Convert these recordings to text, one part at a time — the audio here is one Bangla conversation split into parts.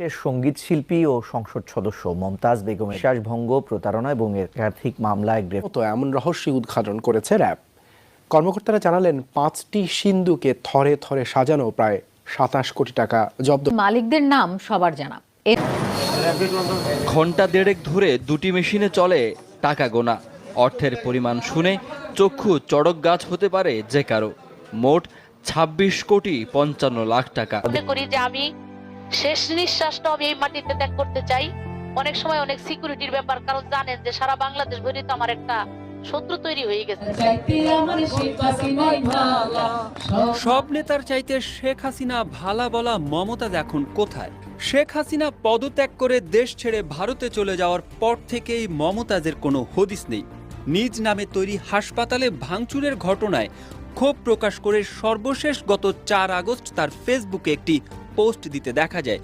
শেষ সংগীত শিল্পী ও সংসদ সদস্য মমতাজ বেগমের বিশ্বাসভঙ্গ প্রতারণা এবং একাধিক মামলায় গ্রেফতার এমন রহস্য উদ্ঘাটন করেছে র্যাব। কর্মকর্তারা জানালেন পাঁচটি সিন্ধুকে থরে থরে সাজানো প্রায় সাতাশ কোটি টাকা জব্দ। মালিকদের নাম সবার জানা। ঘণ্টা দেড়েক ধরে দুটি মেশিনে চলে টাকা গোনা। অর্থের পরিমাণ শুনে চক্ষু চড়ক গাছ হতে পারে যে কারও। মোট ২৬ কোটি পঞ্চান্ন লাখ টাকা। করি যে আমি শেষ নিঃশ্বাসটা আমি এই মাটিতে ত্যাগ করতে চাই। অনেক সময় অনেক সিকিউরিটির ব্যাপার কারণ জানেন যে সারা বাংলাদেশ ভরে তো আমার একটা শত্রু তৈরি হয়ে গেছে। সব নেতার চাইতে শেখ হাসিনা ভালা বলা মমতাজ এখন কোথায়? শেখ হাসিনা পদত্যাগ করে দেশ ছেড়ে ভারতে চলে যাওয়ার পর থেকেই মমতাজের কোনো হদিস নেই। নিজ নামে তৈরি হাসপাতালে ভাঙচুরের ঘটনায় ক্ষোভ প্রকাশ করে সর্বশেষ গত চার আগস্ট তার ফেসবুকে একটি পোস্ট দিতে দেখা যায়।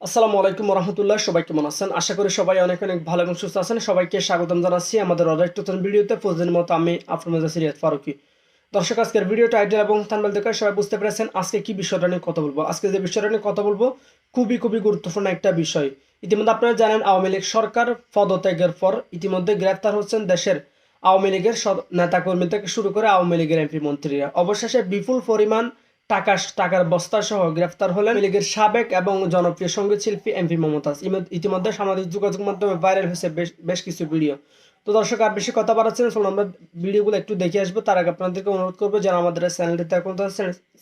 আসসালামু আলাইকুম রহমতুল্লাহ সবাই কেমন আছেন? আশা করি সবাই অনেক অনেক ভালো এবং সুস্থ আছেন। সবাইকে স্বাগতম জানাচ্ছি আমাদের অনেক নতুন ভিডিওতে। প্রতিদিনের মতো আমি আপনার সিরিয়াত ফারুকি। দর্শক, আজকের ভিডিও টাইটেল এবং থানবেল দেখে সবাই বুঝতে পেরেছেন আজকে কি বিষয়টা নিয়ে কথা বলব। আজকে যে বিষয়টা নিয়ে কথা বলব, খুবই খুবই গুরুত্বপূর্ণ একটা বিষয়। ইতিমধ্যে আপনারা জানেন, আওয়ামী লীগ সরকার পদত্যাগের পর ইতিমধ্যে গ্রেফতার হচ্ছেন দেশের আওয়ামী লীগের সদ- নেতাকর্মী থেকে শুরু করে আওয়ামী লীগের এমপি মন্ত্রীরা। অবশেষে বিপুল পরিমাণ টাকা টাকার বস্তা সহ গ্রেফতার হলেন লীগের সাবেক এবং জনপ্রিয় সংগীত শিল্পী এমপি মমতাজ। ইতিমধ্যে সামাজিক যোগাযোগ মাধ্যমে ভাইরাল হয়েছে বেশ কিছু ভিডিও। তো দর্শক আর বেশি কথা বাড়াচ্ছেন চলুন আমরা ভিডিওগুলো একটু দেখে আসব। তার আগে আপনাদেরকে অনুরোধ করব যারা আমাদের চ্যানেলটিতে এখন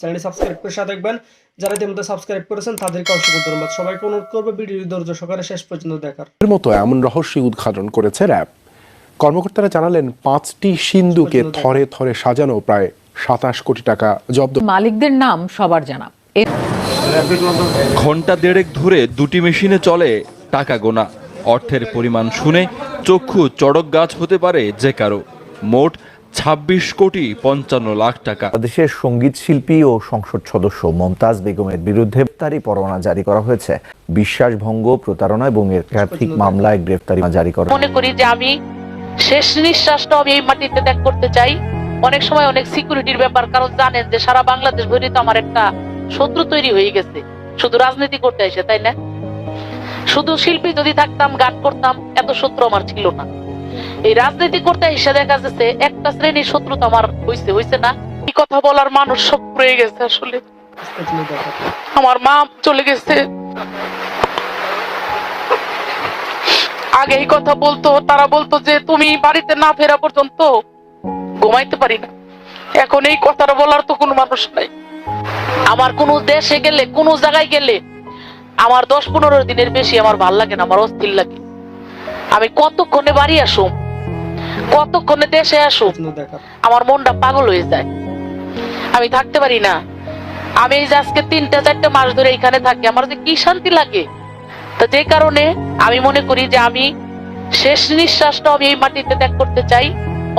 চ্যানেলটি সাবস্ক্রাইব করে সাথে দেখবেন যারা ইতিমধ্যে সাবস্ক্রাইব করেছেন তাদেরকে অসংখ্য ধন্যবাদ। সবাইকে অনুরোধ করব ভিডিও ধৈর্য সকালে শেষ পর্যন্ত দেখার। এর মতো এমন রহস্য উদ্ঘাটন করেছে র্যাব। কর্মকর্তারা জানালেন পাঁচটি সিন্ধুকে থরে থরে সাজানো প্রায় সাতাশ কোটি টাকা জব্দ। মালিকদের নাম সবার জানা। ঘণ্টা দেড়েক ধরে দুটি মেশিনে চলে টাকা গোনা। অর্থের পরিমাণ শুনে চক্ষু চড়ক গাছ হতে পারে যে কারও। মোট ২৬ কোটি পঞ্চান্ন লাখ টাকা। বাংলাদেশের সংগীত শিল্পী ও সংসদ সদস্য মমতাজ বেগমের বিরুদ্ধে গ্রেফতারি পরোয়ানা জারি করা হয়েছে। বিশ্বাসভঙ্গ প্রতারণা এবং একাধিক মামলায় গ্রেফতারি জারি করা মনে করি যে আমি শেষ নিঃশ্বাসটা আমি এই মাটিতে ত্যাগ করতে চাই। অনেক সময় অনেক সিকিউরিটির ব্যাপার, কারণ জানেন যে সারা বাংলাদেশ ভরে তো আমার একটা শত্রু তৈরি হয়ে গেছে। শুধু রাজনীতি করতে এসে তাই না? শুধু শিল্পী যদি থাকতাম, গান করতাম, এত শত্রু আমার ছিল না। এই রাজনীতি করতে এসে দেখা যাচ্ছে একটা শ্রেণির শত্রু তো আমার হইছে হইছে না? এই কথা বলার মানুষ সব রয়ে গেছে আসলে। আমার মা চলে গেছে। আগে এই কথা বলতো, তারা বলতো যে তুমি বাড়িতে না ফেরা পর্যন্ত ঘুমাইতে পারি না। এখন এই কথাটা বলার তো কোনো মানুষ নাই। আমার কোনো দেশে গেলে, কোনো জায়গায় গেলে আমার দশ পনেরো দিনের বেশি আমার ভালো লাগে না, আমার অস্থির লাগে। আমি কতক্ষণে বাড়ি আসুম? কতক্ষণে দেশে আসুম? আমার মনটা পাগল হয়ে যায়। আমি থাকতে পারি না। আমি এই যে আজকে তিনটা, চারটা মাস ধরে এখানে থাকি, আমার যে কি শান্তি লাগে? তো যে কারণে আমি মনে করি যে আমি শেষ নিঃশ্বাসটা আমি এই মাটিতে ত্যাগ করতে চাই।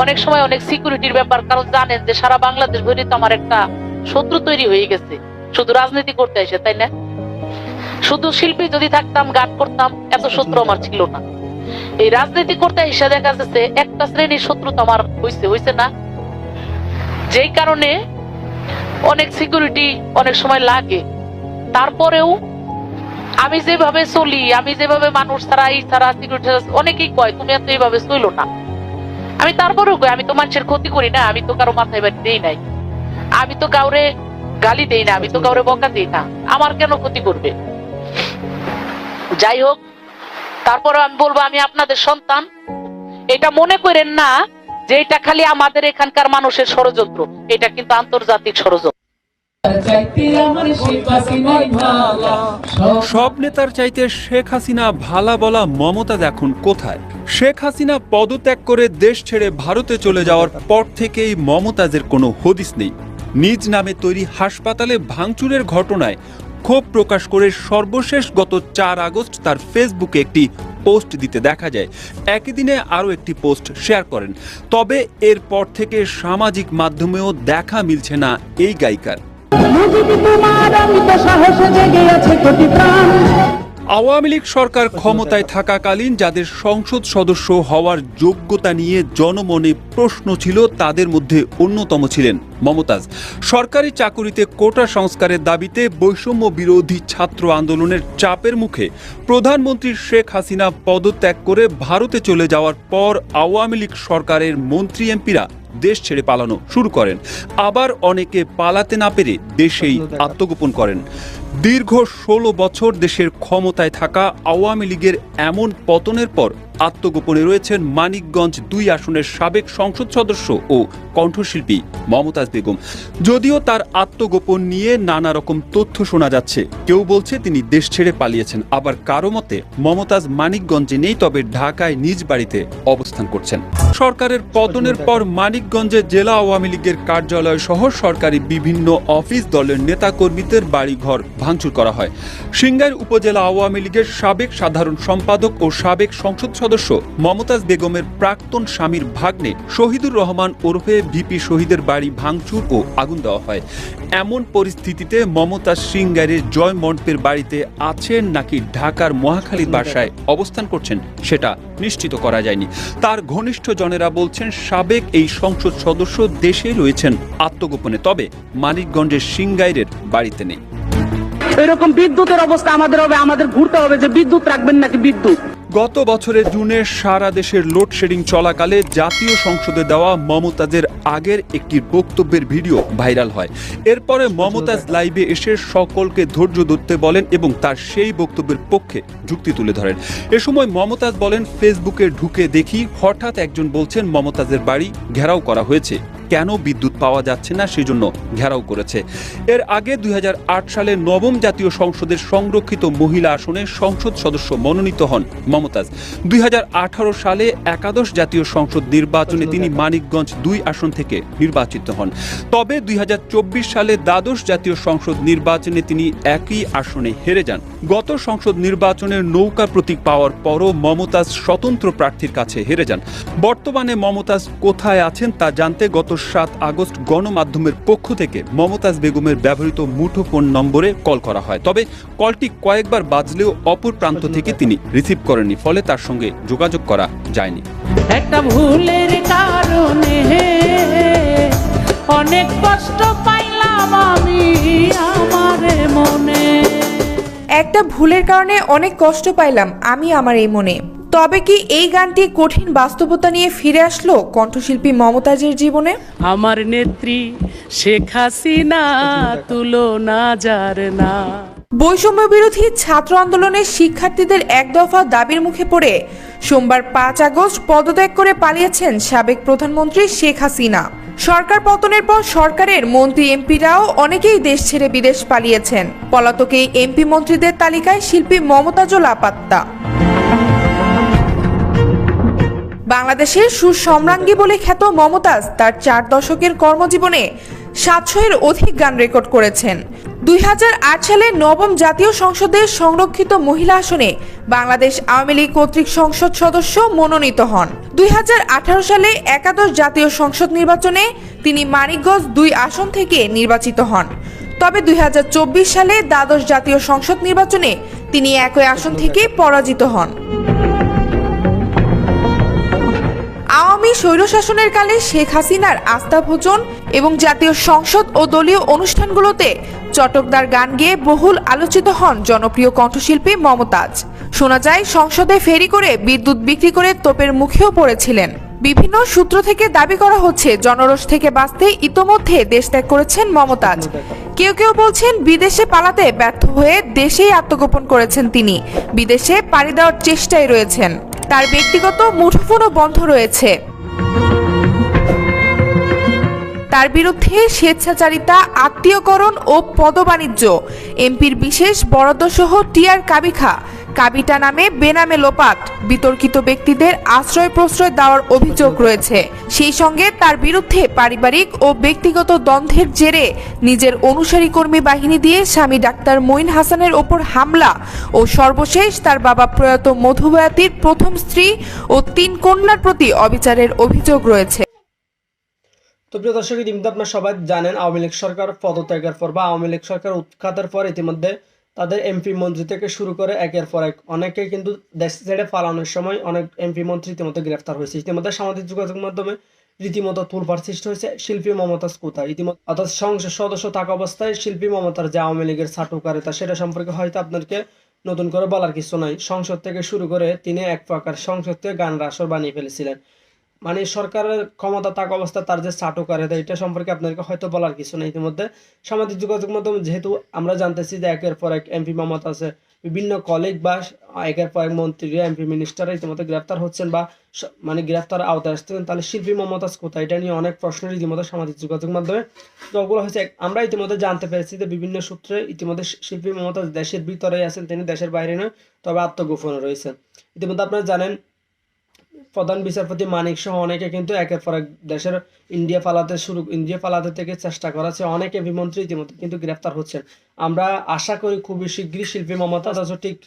অনেক সময় অনেক সিকিউরিটির ব্যাপার, কারণ জানেন যে সারা বাংলাদেশ ভরে তো আমার একটা শত্রু তৈরি হয়ে গেছে। শুধু রাজনীতি করতে এসে তাই না? শুধু শিল্পী যদি থাকতাম, গান করতাম, এত শত্রু আমার ছিল না। এই রাজনীতি করতে এসে দেখা যাচ্ছে একটা শ্রেণির শত্রু তো আমার হইছে হইছে না? যেই কারণে অনেক সিকিউরিটি অনেক সময় লাগে। তারপরেও আমি যেভাবে চলি, আমি যেভাবে মানুষ ছাড়া, এই ছাড়া সিকিউরিটি অনেকেই কয়, তুমি এত এইভাবে চলো না। আমি তারপরেও আমি তো মানুষের ক্ষতি করি না, আমি তো কারও মাথায় বাড়ি দেই নাই। আমি তো কাউরে গালি দেই না, আমি তো কাউরে বকা দিই না। আমার কেন ক্ষতি করবে? যাই হোক তারপরে আমি বলব, আমি আপনাদের সন্তান। এটা মনে করেন না যে এটা খালি আমাদের এখানকার মানুষের ষড়যন্ত্র, এটা কিন্তু আন্তর্জাতিক ষড়যন্ত্র। সব নেতার চাইতে শেখ হাসিনা ভালা বলা মমতাজ এখন কোথায়? শেখ হাসিনা পদত্যাগ করে দেশ ছেড়ে ভারতে চলে যাওয়ার পর থেকেই মমতাজের কোনো হদিস নেই। নিজ নামে তৈরি হাসপাতালে ভাঙচুরের ঘটনায় ক্ষোভ প্রকাশ করে সর্বশেষ গত চার আগস্ট তার ফেসবুকে একটি পোস্ট দিতে দেখা যায়। একই দিনে আরও একটি পোস্ট শেয়ার করেন। তবে এরপর থেকে সামাজিক মাধ্যমেও দেখা মিলছে না এই গায়িকার। আওয়ামী লীগ সরকার ক্ষমতায় থাকাকালীন যাদের সংসদ সদস্য হওয়ার যোগ্যতা নিয়ে জনমনে প্রশ্ন ছিল, তাদের মধ্যে অন্যতম ছিলেন মমতাজ। সরকারি চাকুরিতে কোটা সংস্কারের দাবিতে বৈষম্য বিরোধী ছাত্র আন্দোলনের চাপের মুখে প্রধানমন্ত্রী শেখ হাসিনা পদত্যাগ করে ভারতে চলে যাওয়ার পর আওয়ামী লীগ সরকারের মন্ত্রী এমপিরা দেশ ছেড়ে পালানো শুরু করেন। আবার অনেকে পালাতে না পেরে দেশেই আত্মগোপন করেন। দীর্ঘ ষোলো বছর দেশের ক্ষমতায় থাকা আওয়ামী লীগের এমন পতনের পর আত্মগোপনে রয়েছেন মানিকগঞ্জ দুই আসনের সাবেক সংসদ সদস্য ও কণ্ঠশিল্পী মমতাজ বেগম। যদিও তার আত্মগোপন নিয়ে নানা রকম তথ্য শোনা যাচ্ছে। কেউ বলছে তিনি দেশ ছেড়ে পালিয়েছেন। আবার কারও মতে, মমতাজ মানিকগঞ্জে নেই, তবে ঢাকায় নিজ বাড়িতে অবস্থান করছেন। সরকারের পতনের পর মানিকগঞ্জে জেলা আওয়ামী লীগের কার্যালয় সহ সরকারি বিভিন্ন অফিস দলের নেতাকর্মীদের বাড়িঘর ভাঙচুর করা হয়। সিংগাইর উপজেলা আওয়ামী লীগের সাবেক সাধারণ সম্পাদক ও সাবেক সংসদ সদস্য মমতাজ বেগমের প্রাক্তন স্বামীর ভাগ্নে শহীদুর রহমান ওরফে ভিপি শহীদের বাড়ি ভাঙচুর ও আগুন দেওয়া হয়। এমন পরিস্থিতিতে মমতাজ সিংগাইরের জয় মন্ডপের বাড়িতে আছেন নাকি ঢাকার মহাখালীর বাসায় অবস্থান করছেন সেটা নিশ্চিত করা যায়নি। তার ঘনিষ্ঠ জনেরা বলছেন, সাবেক এই সংসদ সদস্য দেশে রয়েছেন আত্মগোপনে, তবে মানিকগঞ্জের সিংগাইরের বাড়িতে নেই। এরকম বিদ্যুতের অবস্থা আমাদের হবে, আমাদের ঘুরতে হবে যে বিদ্যুৎ রাখবেন নাকি বিদ্যুৎ? গত বছরের জুনে সারা দেশের লোডশেডিং চলাকালে জাতীয় সংসদে দেওয়া মমতাজের আগের একটি বক্তব্যের ভিডিও ভাইরাল হয়। এরপরে মমতাজ লাইভে এসে সকলকে ধৈর্য ধরতে বলেন এবং তার সেই বক্তব্যের পক্ষে যুক্তি তুলে ধরেন। এ সময় মমতাজ বলেন, ফেসবুকে ঢুকে দেখি হঠাৎ একজন বলছেন মমতাজের বাড়ি ঘেরাও করা হয়েছে। কেন বিদ্যুৎ পাওয়া যাচ্ছে না সেজন্য ঘেরাও করেছে। এর আগে দুই হাজার আট সালে নবম জাতীয় সংসদের সংরক্ষিত মহিলা আসনে সংসদ সদস্য মনোনীত হন মমতাজ। দুই হাজার আঠারো সালে একাদশ জাতীয় সংসদ নির্বাচনে তিনি মানিকগঞ্জ দুই আসন থেকে নির্বাচিত হন। তবে দুই হাজার চব্বিশ সালে দ্বাদশ জাতীয় সংসদ নির্বাচনে তিনি একই আসনে হেরে যান। গত সংসদ নির্বাচনের নৌকা প্রতীক পাওয়ার পরও মমতাজ স্বতন্ত্র প্রার্থীর কাছে হেরে যান। বর্তমানে মমতাজ কোথায় আছেন তা জানতে গত সাত আগস্ট গণমাধ্যমের পক্ষ থেকে মমতাজ বেগমের ব্যবহৃত মুঠোফোন নম্বরে কল করা হয়। তবে কলটি কয়েকবার বাজলেও অপর প্রান্ত থেকে তিনি রিসিভ করেননি ফলে তার সঙ্গে যোগাযোগ করা যায়নি। একটা ভুলের কারণে অনেক কষ্ট পাইলাম আমি আমার মনে। একটা ভুলের কারণে অনেক কষ্ট পাইলাম আমি আমার এই মনে। তবে কি এই গানটি কঠিন বাস্তবতা নিয়ে ফিরে আসলো কণ্ঠশিল্পী মমতাজের জীবনে? আমার নেত্রী শেখ হাসিনা তুলনা যার না। বৈষম্য বিরোধী ছাত্র আন্দোলনের শিক্ষার্থীদের এক দফা দাবির মুখে পড়ে সোমবার পাঁচ আগস্ট পদত্যাগ করে পালিয়েছেন সাবেক প্রধানমন্ত্রী শেখ হাসিনা। সরকার পতনের পর সরকারের মন্ত্রী এমপিরাও অনেকেই দেশ ছেড়ে বিদেশ পালিয়েছেন। পলাতক এই এমপি মন্ত্রীদের তালিকায় শিল্পী মমতাজও লাপাত্তা। বাংলাদেশের সুসম্রাঙ্গী বলে খ্যাত মমতাজ তার চার দশকের কর্মজীবনে সাতশো এর অধিক গান রেকর্ড করেছেন। দুই হাজার আট সালে নবম জাতীয় সংসদের সংরক্ষিত মহিলা আসনে বাংলাদেশ আওয়ামী লীগ কর্তৃক সংসদ সদস্য মনোনীত হন। দুই হাজার আঠারো সালে একাদশ জাতীয় সংসদ নির্বাচনে তিনি মানিকগঞ্জ দুই আসন থেকে নির্বাচিত হন। তবে দুই হাজার চব্বিশ সালে দ্বাদশ জাতীয় সংসদ নির্বাচনে তিনি একই আসন থেকে পরাজিত হন। আওয়ামী স্বৈরশাসনের কালে শেখ হাসিনার আস্থা ভোজন এবং জাতীয় সংসদ ও দলীয় অনুষ্ঠানগুলোতে চটকদার গান গেয়ে বহুল আলোচিত হন জনপ্রিয় কণ্ঠশিল্পী মমতাজ। শোনা যায়, সংসদে ফেরি করে বিদ্যুৎ বিক্রি করে তোপের মুখেও পড়েছিলেন। বিভিন্ন সূত্র থেকে দাবি করা হচ্ছে, জনরোষ থেকে বাঁচতে ইতোমধ্যে দেশ ত্যাগ করেছেন মমতাজ। কেউ কেউ বলছেন, বিদেশে পালাতে ব্যর্থ হয়ে দেশেই আত্মগোপন করেছেন তিনি। বিদেশে পাড়ি দেওয়ার চেষ্টায় রয়েছেন। তার ব্যক্তিগত মুঠোফোনও বন্ধ রয়েছে। তার বিরুদ্ধে স্বেচ্ছাচারিতা, আত্মীয়করণ ও পদবাণিজ্য। এমপির বিশেষ বরাদ্দ সহ টিআর কাবিখা। কাবিটা নামে বেনামে লোপাট। বিতর্কিত ব্যক্তিদের আশ্রয় প্রশ্রয় দেওয়ার অভিযোগ রয়েছে। সেই সঙ্গে তার বিরুদ্ধে পারিবারিক ও ব্যক্তিগত দ্বন্দ্বের জেরে নিজের অনুসারী কর্মী বাহিনী দিয়ে স্বামী ডাক্তার মঈন হাসানের ওপর হামলা ও সর্বশেষ তার বাবা প্রয়াত মধুবয়াতির প্রথম স্ত্রী ও তিন কন্যার প্রতি অবিচারের অভিযোগ রয়েছে। তো প্রিয় দর্শক, ইতিমধ্যে আপনারা সবাই জানেন আওয়ামী লীগ সরকার পদত্যাগের পর বা আওয়ামী লীগ সরকার উৎখাতের পর ইতিমধ্যে তাদের এমপি মন্ত্রী থেকে শুরু করে একের পর এক অনেকে কিন্তু দেশ ছেড়ে পালানোর সময় অনেক এমপি মন্ত্রী ইতিমধ্যে গ্রেফতার হয়েছে। ইতিমধ্যে সামাজিক যোগাযোগ মাধ্যমে রীতিমতো তুলপার সৃষ্টি হয়েছে শিল্পী মমতাজ কোথায়? ইতিমধ্যে অর্থাৎ সংসদ সদস্য থাকা অবস্থায় শিল্পী মমতার যে আওয়ামী লীগের চাটুকারিতা সেটা সম্পর্কে হয়তো আপনাদেরকে নতুন করে বলার কিছু নাই। সংসদ থেকে শুরু করে তিনি এক প্রকার সংসদ থেকে গান রাসর বানিয়ে ফেলেছিলেন। মানে সরকারের ক্ষমতা থাকা অবস্থা তার যে চাটুকারিতা এটা সম্পর্কে আপনাদেরকে হয়তো বলার কিছু নেই ইতিমধ্যে। সামাজিক যোগাযোগ মাধ্যম যেহেতু আমরা জানতেছি যে একের পর এক এমপি মমতা আছে, বিভিন্ন কলিগ বা একের পর এক মন্ত্রীরা এমপি মিনিস্টাররা ইতিমধ্যে গ্রেফতার হচ্ছেন বা মানে গ্রেফতার আওতায় আসতেছেন তাহলে শিল্পী মমতাজ কোথায়? এটা নিয়ে অনেক প্রশ্ন ইতিমধ্যে সামাজিক যোগাযোগ মাধ্যমে। ওগুলো হচ্ছে, আমরা ইতিমধ্যে জানতে পেরেছি যে বিভিন্ন সূত্রে ইতিমধ্যে শিল্পী মমতাজ দেশের ভিতরেই আছেন, তিনি দেশের বাইরে নয়, তবে আত্মগোপনে রয়েছেন। ইতিমধ্যে আপনারা জানেন প্রধান বিচারপতি মানিক সহ অনেকে কিন্তু একের পর এক দেশের ইন্ডিয়া পালাতে শুরু ইন্ডিয়া পালাতে থেকে চেষ্টা করাছে। অনেকে বিমন্ত্রী ইতিমধ্যে কিন্তু গ্রেফতার হচ্ছেন। আমরা আশা করি খুবই শীঘ্রই শিল্পী মমতা অথচ ঠিক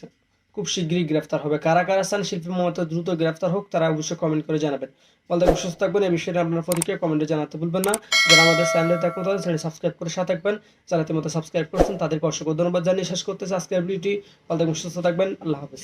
খুব শীঘ্রই গ্রেফতার হবে। কারা কারা চান শিল্পী মমতা দ্রুত গ্রেফতার হোক, তারা অবশ্যই কমেন্ট করে জানাবেন। বলতে সুস্থ থাকবেন, এই বিষয়ে আপনার প্রতিক্রিয়া কমেন্টে জানাতে ভুলবেন না। যারা আমাদের চ্যানেলে থাকুন তাদের চ্যানেল সাবস্ক্রাইব করে সাথে থাকবেন। যারা ইতিমধ্যে সাবস্ক্রাইব করেছেন, তাদেরকে অসংখ্য ধন্যবাদ জানিয়ে শেষ করতেছে আজকের ভিডিওটি। বলতে সুস্থ থাকবেন, আল্লাহ হাফিজ।